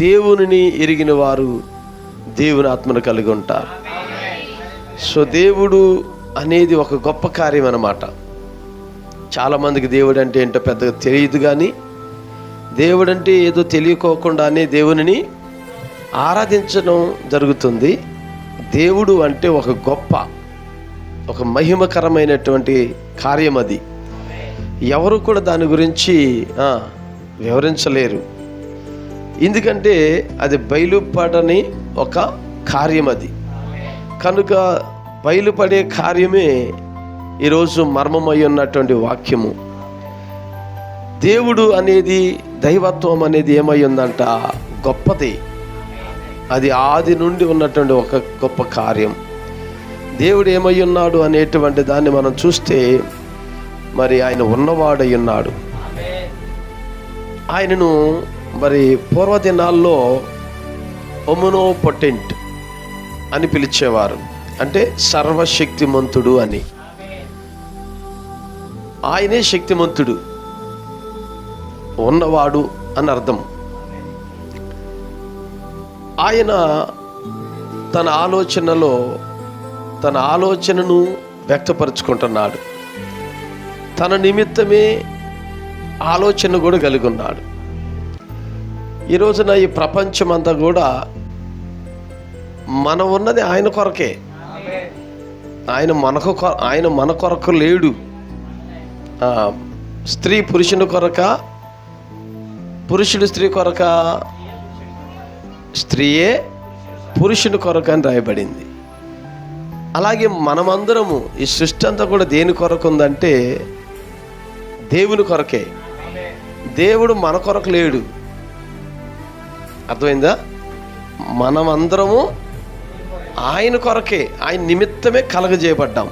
దేవునిని ఎరిగిన వారు దేవుని ఆత్మను కలిగి ఉంటారు. సో దేవుడు అనేది ఒక గొప్ప కార్యం అన్నమాట. చాలామందికి దేవుడు అంటే ఏంటో పెద్దగా తెలియదు కానీ దేవుడు అంటే ఏదో తెలియకోకుండానే దేవునిని ఆరాధించడం జరుగుతుంది. దేవుడు అంటే ఒక గొప్ప ఒక మహిమకరమైనటువంటి కార్యం అది. ఎవరు కూడా దాని గురించి వివరించలేరు. ఎందుకంటే అది బయలుపడని ఒక కార్యం అది. కనుక బయలుపడే కార్యమే ఈరోజు మర్మమై ఉన్నటువంటి వాక్యము. దేవుడు అనేది దైవత్వం అనేది ఏమై ఉందంట? గొప్పది. అది ఆది నుండి ఉన్నటువంటి ఒక గొప్ప కార్యం. దేవుడు ఏమై ఉన్నాడు అనేటువంటి దాన్ని మనం చూస్తే మరి ఆయన ఉన్నవాడై ఉన్నాడు. ఆయనను మరి పూర్వదినాల్లో ఒమునో పొటెంట్ అని పిలిచేవారు. అంటే సర్వశక్తిమంతుడు అని. ఆయనే శక్తిమంతుడు. ఉన్నవాడు అని అర్థం. ఆయన తన ఆలోచనలో తన ఆలోచనను వ్యక్తపరుచుకుంటున్నాడు. తన నిమిత్తమే ఆలోచన కూడా కలిగి ఉన్నాడు. ఈ రోజున ఈ ప్రపంచం అంతా కూడా మనం ఉన్నది ఆయన కొరకే. ఆయన మనకు కొ- ఆయన మన కొరకు లేడు. స్త్రీ పురుషుని కొరక పురుషుడు స్త్రీ కొరక స్త్రీయే పురుషుని కొరకు అని రాయబడింది. అలాగే మనమందరము ఈ సృష్టి అంతా కూడా దేని కొరకు ఉందంటే దేవుని కొరకే. దేవుడు మన కొరకు లేడు. అర్థమైందా? మనమందరము ఆయన కొరకే ఆయన నిమిత్తమే కలగజేయబడ్డాం.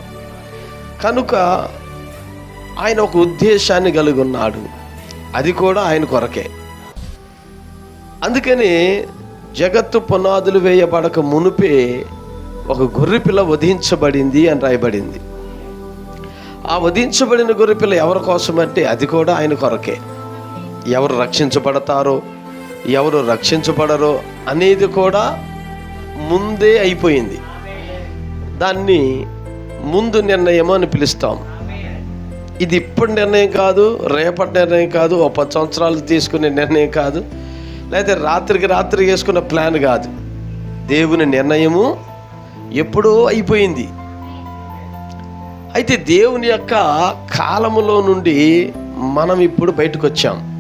కనుక ఆయన ఒక ఉద్దేశాన్ని కలిగి ఉన్నాడు. అది కూడా ఆయన కొరకే. అందుకని జగత్తు పునాదులు వేయబడక మునుపే ఒక గొర్రెపిల్ల వధించబడింది అని రాయబడింది. ఆ వధించబడిన గొర్రెపిల్ల ఎవరి కోసమంటే అది కూడా ఆయన కొరకే. ఎవరు రక్షించబడతారో ఎవరు రక్షించబడరో అనేది కూడా ముందే అయిపోయింది. దాన్ని ముందు నిర్ణయం అని పిలుస్తాం. ఇది ఇప్పుడు నిర్ణయం కాదు రేపటి నిర్ణయం కాదు ఒక పది సంవత్సరాలు తీసుకునే నిర్ణయం కాదు లేకపోతే రాత్రికి రాత్రి వేసుకున్న ప్లాన్ కాదు. దేవుని నిర్ణయము ఎప్పుడో అయిపోయింది. అయితే దేవుని యొక్క కాలములో నుండి మనం ఇప్పుడు బయటకు వచ్చాం.